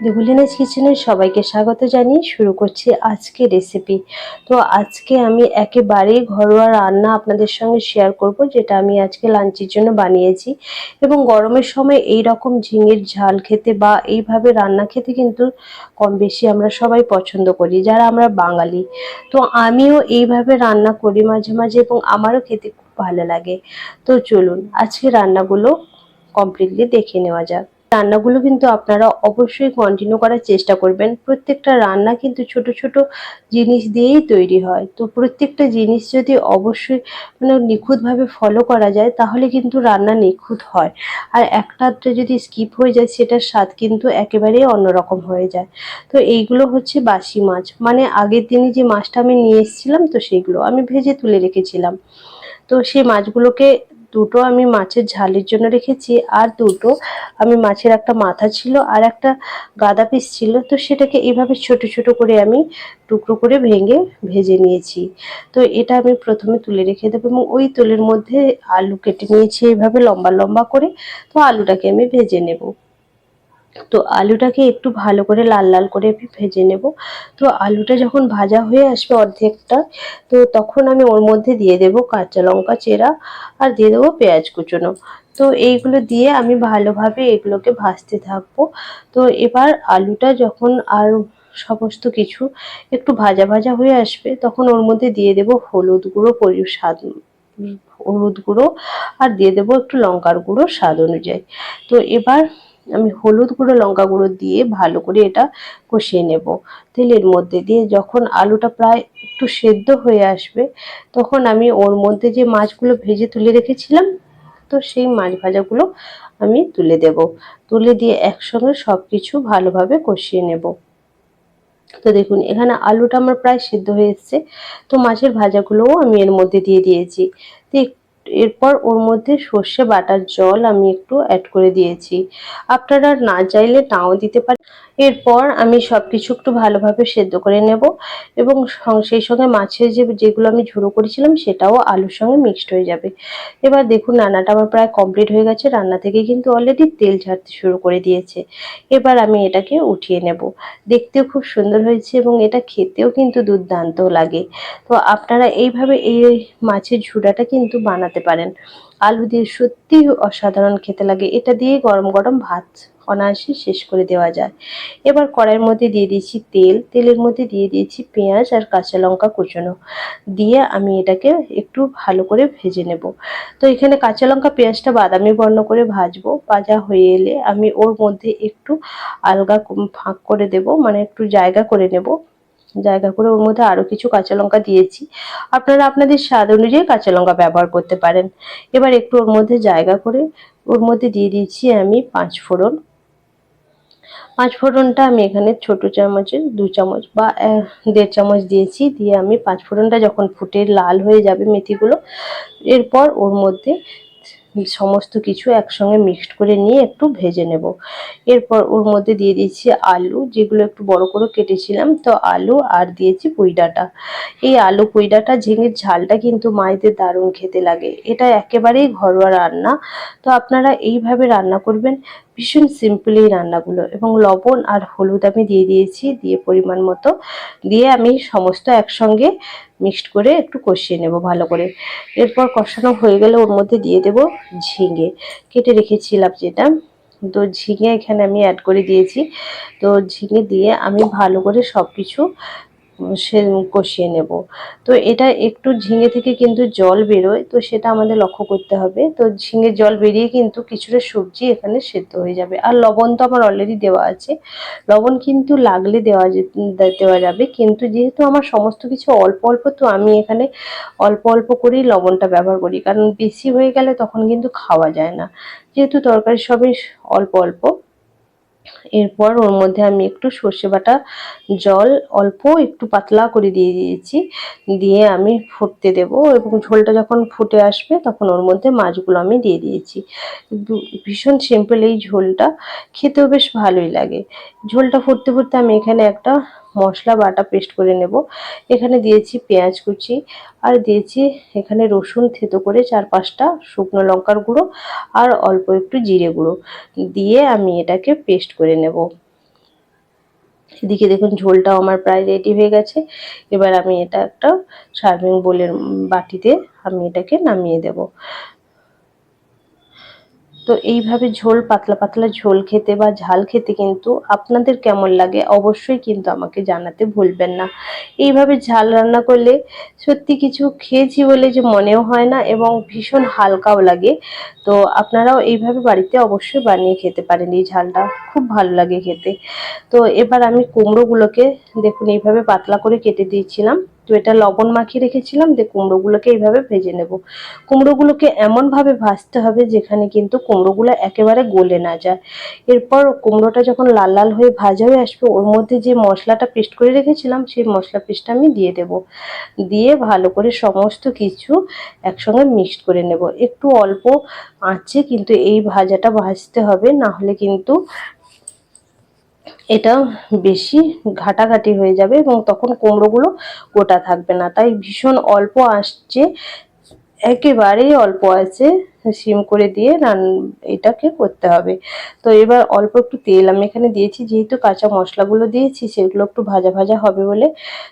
দেবুলিনাস কিচেনের সবাইকে স্বাগত জানিয়ে শুরু করছি আজকে রেসিপি তো আজকে আমি একেবারেই ঘরোয়া রান্না আপনাদের সঙ্গে শেয়ার করব, যেটা আমি আজকে লাঞ্চের জন্য বানিয়েছি। এবং গরমের সময় এই রকম ঝিঙের ঝাল খেতে বা এইভাবে রান্না খেতে কিন্তু কম বেশি আমরা সবাই পছন্দ করি, যারা আমরা বাঙালি। তো আমিও এইভাবে রান্না করি মাঝে মাঝে এবং আমারও খেতে খুব ভালো লাগে। তো চলুন আজকে রান্নাগুলো কমপ্লিটলি দেখে নেওয়া যাক। রান্নাগুলো কিন্তু আপনারা অবশ্যই কন্টিনিউ করার চেষ্টা করবেন। প্রত্যেকটা রান্না কিন্তু ছোট ছোট জিনিস দিয়েই তৈরি হয়। তো প্রত্যেকটা জিনিস যদি অবশ্যই মানে নিখুঁতভাবে ফলো করা যায়, তাহলে কিন্তু রান্না নিখুঁত হয়। আর একটা যদি স্কিপ হয়ে যায়, সেটার স্বাদ কিন্তু একেবারেই অন্যরকম হয়ে যায়। তো এইগুলো হচ্ছে বাসি মাছ। মানে আগের দিনে যে মাছটা আমি নিয়ে এসেছিলাম, তো সেইগুলো আমি ভেজে তুলে রেখেছিলাম। তো সেই মাছগুলোকে দুটো আমি মাছের ঝালের জন্য রেখেছি, আর দুটো আমি মাছের একটা মাথা ছিল আর একটা গাদা পিস ছিল। তো সেটাকে এভাবে ছোট ছোট করে আমি টুকরো করে ভেঙে ভেজে নিয়েছি। তো এটা আমি প্রথমে তুলে রেখে দেবো এবং ওই তুলের মধ্যে আলু কেটে নিয়েছি এইভাবে লম্বা লম্বা করে। তো আলুটাকে আমি ভেজে নেব। তো আলুটাকে একটু ভালো করে লাল লাল করে আমি ভেজে নেব। তো আলুটা যখন ভাজা হয়ে আসবে অর্ধেকটা, তো তখন আমি ওর মধ্যে দিয়ে দেব কাঁচা লঙ্কা চেরা আর দিয়ে দেবো পেঁয়াজ কুচোনো। তো এইগুলো দিয়ে আমি ভালোভাবে এগুলোকে ভাজতে থাকব। তো এবার আলুটা যখন আর সমস্ত কিছু একটু ভাজা ভাজা হয়ে আসবে, তখন ওর মধ্যে দিয়ে দেব হলুদ গুঁড়ো, পরি, স্বাদ, হলুদ গুঁড়ো আর দিয়ে দেবো একটু লঙ্কার গুঁড়ো স্বাদ অনুযায়ী। তো এবার আমি হলুদ গুঁড়ো, লঙ্কা গুঁড়ো দিয়ে ভালো করে এটা কষিয়ে নেব। তেলের মধ্যে দিয়ে যখন আলুটা প্রায় একটু সেদ্ধ হয়ে আসবে, তখন আমি ওর মধ্যে যে মাছগুলো ভেজে তুলে রেখেছিলাম, তো সেই মাছ ভাজাগুলো আমি তুলে দেব। তুলে দিয়ে একসঙ্গে সব কিছু ভালোভাবে কষিয়ে নেব। তো দেখুন, এখানে আলুটা আমার প্রায় সিদ্ধ হয়ে এসছে, তো মাছের ভাজাগুলোও আমি এর মধ্যে দিয়ে দিয়েছি। তো এরপর ওর মধ্যে সর্ষে বাটার জল আমি একটু অ্যাড করে দিয়েছি। আপনারা না চাইলে নাও দিতে পারেন। এরপর আমি সব কিছু একটু ভালোভাবে সেদ্ধ করে নেব এবং সেই সঙ্গে মাছের যে, যেগুলো আমি ঝুড়ো করেছিলাম সেটাও আলুর সঙ্গে মিক্সড হয়ে যাবে। এবার দেখুন রান্নাটা আমার প্রায় কমপ্লিট হয়ে গেছে। রান্না থেকে কিন্তু অলরেডি তেল ছাড়তে শুরু করে দিয়েছে। এবার আমি এটাকে উঠিয়ে নেব। দেখতেও খুব সুন্দর হয়েছে এবং এটা খেতেও কিন্তু দুর্দান্ত লাগে। তো আপনারা এইভাবে এই মাছের ঝুড়াটা কিন্তু বানাতে পারেন। আলু দিয়ে সত্যি অসাধারণ খেতে লাগে। এটা দিয়ে গরম গরম ভাত অনায়াসে শেষ করে দেওয়া যায়। এবার কড়াইয়ের মধ্যে দিয়ে দিয়েছি তেল। তেলের মধ্যে দিয়ে দিয়েছি পেঁয়াজ আর কাঁচা লঙ্কা কুচনো। দিয়ে আমি এটাকে একটু ভালো করে ভেজে নেব। তো এখানে কাঁচা লঙ্কা, পেঁয়াজটা বাদামি বর্ণ করে ভাজবো। ভাজা হয়ে এলে আমি ওর মধ্যে একটু আলগা ফাঁক করে দেব। মানে একটু জায়গা করে নেব। জায়গা করে ওর মধ্যে আরও কিছু কাঁচা লঙ্কা দিয়েছি। আপনারা আপনাদের স্বাদ অনুযায়ী কাঁচা লঙ্কা ব্যবহার করতে পারেন। এবার একটু ওর মধ্যে জায়গা করে ওর মধ্যে দিয়ে দিয়েছি আমি পাঁচ ফোড়ন। পাঁচ ফোড়নটা আমি এখানে ছোট চামচের দু চামচ বা দেড় চামচ দিয়েছি। দিয়ে আমি পাঁচ ফোড়নটা যখন ফুটে লাল হয়ে যাবে মেথিগুলো, এরপর ওর মধ্যে সমস্ত কিছু একসঙ্গে মিক্সড করে নিয়ে একটু ভেজে নেব। এরপর ওর মধ্যে দিয়ে দিয়েছি আলু, যেগুলো একটু বড় করে কেটেছিলাম। তো আলু আর দিয়েছি পুইডাটা। এই আলু পুইডাটা ঝিঙের ঝালটা কিন্তু মায়েদের দারুণ খেতে লাগে। এটা একেবারেই ঘরোয়া রান্না। তো আপনারা এইভাবে রান্না করবেন। ভীষণ সিম্পল এই রান্নাগুলো এবং লবণ আর হলুদ আমি দিয়ে দিয়েছি, দিয়ে পরিমাণ মতো দিয়ে আমি সমস্ত একসঙ্গে মিক্সড করে একটু কষিয়ে নেব ভালো করে। এরপর কষানো হয়ে গেলে ওর মধ্যে দিয়ে দেব ঝিঙে। কেটে রেখেছিলাম যেটা। তো ঝিঙে এখানে আমি অ্যাড করে দিয়েছি। তো ঝিঙে দিয়ে আমি ভালো করে সব কিছু সে কষিয়ে নেব। তো এটা একটু ঝিঙে থেকে কিন্তু জল বেরোয়, তো সেটা আমাদের লক্ষ্য করতে হবে। তো ঝিঙে জল বেরিয়ে কিন্তু কিছুটা সবজি এখানে সেদ্ধ হয়ে যাবে। আর লবণ তো আমার অলরেডি দেওয়া আছে। লবণ কিন্তু লাগলে দেওয়া দেওয়া যাবে। কিন্তু যেহেতু আমার সমস্ত কিছু অল্প অল্প, তো আমি এখানে অল্প অল্প করেই লবণটা ব্যবহার করি। কারণ বেশি হয়ে গেলে তখন কিন্তু খাওয়া যায় না। যেহেতু তরকারি সবই অল্প অল্প এরপর ওর মধ্যে আমি একটু সর্ষে বাটা জল অল্প একটু পাতলা করে দিয়ে দিয়েছি। দিয়ে আমি ফুটতে দেব এবং ঝোলটা যখন ফুটে আসবে তখন ওর মধ্যে মাছগুলো আমি দিয়ে দিয়েছি। ভীষণ সিম্পল এই ঝোলটা। খেতেও বেশ ভালোই লাগে। ঝোলটা ফুটতে ফুটতে আমি এখানে একটা মশলা বাটা পেস্ট করে নেব। এখানে দিয়েছি পেঁয়াজ কুচি, আর দিয়েছি এখানে রসুন থেতো করে চার পাঁচটা শুকনো লঙ্কার গুঁড়ো, আর অল্প একটু জিরে গুঁড়ো। দিয়ে আমি এটাকে পেস্ট করে নেব। এদিকে দেখুন ঝোলটাও আমার প্রায় রেডি হয়ে গেছে। এবার আমি এটা একটা সার্ভিং বোলের বাটিতে আমি এটাকে নামিয়ে দেব। তো এইভাবে ঝোল, পাতলা পাতলা ঝোল খেতে বা ঝাল খেতে কিন্তু আপনাদের কেমন লাগে অবশ্যই কিন্তু আমাকে জানাতে ভুলবেন না। এইভাবে ঝাল রান্না করলে সত্যি কিছু খেয়েছি বলে যে মনেও হয় না এবং ভীষণ হালকাও লাগে। তো আপনারাও এইভাবে বাড়িতে অবশ্যই বানিয়ে খেতে পারেন এই ঝালটা, খুব ভালো লাগে খেতে। তো এবার আমি কুমড়োগুলোকে দেখুন এইভাবে পাতলা করে কেটে দিয়েছিলাম। তো এটা লবণ মাখিয়ে রেখেছিলাম, দিয়ে কুমড়োগুলোকে এইভাবে ভেজে নেব। কুমড়োগুলোকে এমনভাবে ভাজতে হবে যেখানে কিন্তু কুমড়োগুলো একেবারে গলে না যায়। এরপর কুমড়োটা যখন লাল লাল হয়ে ভাজা হয়ে আসবে, ওর মধ্যে যে মশলাটা পেস্ট করে রেখেছিলাম, সেই মশলা পেস্টটা আমি দিয়ে দেব। দিয়ে ভালো করে সমস্ত কিছু একসঙ্গে মিক্সড করে নেব। একটু অল্প আঁচে কিন্তু এই ভাজাটা ভাজতে হবে, না হলে কিন্তু এটা বেশি ঘাটাঘাটি হয়ে যাবে এবং তখন কুমড়োগুলো গোটা থাকবে না। তাই ভীষণ অল্প আসছে, একেবারেই অল্প আছে সিম করে দিয়ে রান, এটাকে করতে হবে। তো এবার অল্প একটু তেল আমি এখানে দিয়েছি, যেহেতু কাঁচা মশলাগুলো দিয়েছি, সেগুলো একটু ভাজা ভাজা হবে বলে।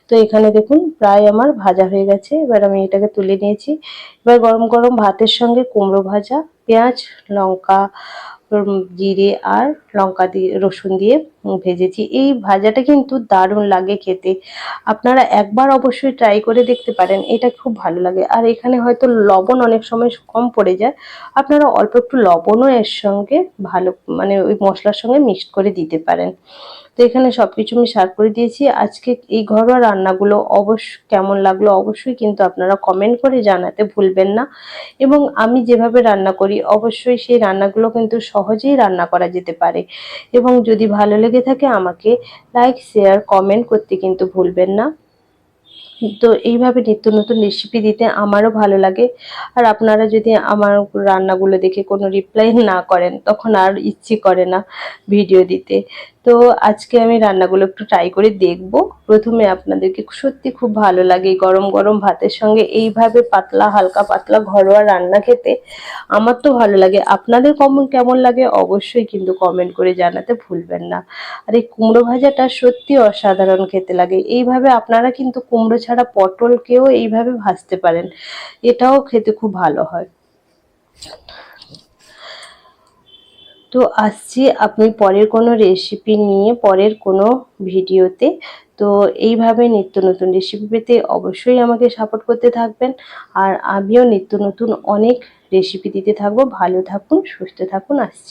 তো এখানে দেখুন প্রায় আমার ভাজা হয়ে গেছে, এবার আমি এটাকে তুলে নিয়েছি। এবার গরম গরম ভাতের সঙ্গে কুমড়ো ভাজা, পেঁয়াজ, লঙ্কা জিরে আর লঙ্কা দিয়ে রসুন দিয়ে ভেজেছি। এই ভাজাটা কিন্তু দারুণ লাগে খেতে। আপনারা একবার অবশ্যই ট্রাই করে দেখতে পারেন, এটা খুব ভালো লাগে। আর এখানে হয়তো লবণ অনেক সময় কম পড়ে যায়। আপনারা অল্প একটু লবণও এর সঙ্গে ভালো মানে ওই মশলার সঙ্গে মিক্সড করে দিতে পারেন। তো এখানে সব কিছু আমি সার্ভ করে দিয়েছি। আজকে এই ঘরোয়া রান্নাগুলো অবশ্য কেমন লাগল অবশ্যই কিন্তু আপনারা কমেন্ট করে জানাতে ভুলবেন না। এবং আমি যেভাবে রান্না করি, অবশ্যই সেই রান্নাগুলো কিন্তু সহজেই রান্না করা যেতে পারে। এবং যদি ভালো লেগে থাকে, আমাকে লাইক শেয়ার কমেন্ট করতে কিন্তু ভুলবেন না। তো এইভাবে নিত্য নতুন রেসিপি দিতে আমারও ভালো লাগে। আর আপনারা যদি আমার রান্নাগুলো দেখে কোনো রিপ্লাই না করেন, তখন আর ইচ্ছে করে না ভিডিও দিতে। তো আজকে আমি রান্নাগুলো একটু ট্রাই করে দেখব। প্রথমে আপনাদেরকে সত্যি খুব ভালো লাগে গরম গরম ভাতের সঙ্গে এইভাবে পাতলা, হালকা পাতলা ঘরোয়া রান্না খেতে। আমার তো ভালো লাগে। আপনাদের কমন, কেমন লাগে অবশ্যই কিন্তু কমেন্ট করে জানাতে ভুলবেন না। আর এই কুমড়ো ভাজাটা সত্যি অসাধারণ খেতে লাগে। এইভাবে আপনারা কিন্তু কুমড়ো ছাড়া পটলকেও এইভাবে ভাজতে পারেন। এটাও খেতে খুব ভালো হয়। তো আসছি আপনি পরের কোনো রেসিপি নিয়ে, পরের কোনো ভিডিওতে। তো এইভাবে নিত্য নতুন রেসিপি পেতে অবশ্যই আমাকে সাপোর্ট করতে থাকবেন। আর আমিও নিত্য নতুন অনেক রেসিপি দিতে থাকব। ভালো থাকুন, সুস্থ থাকুন, আসছি।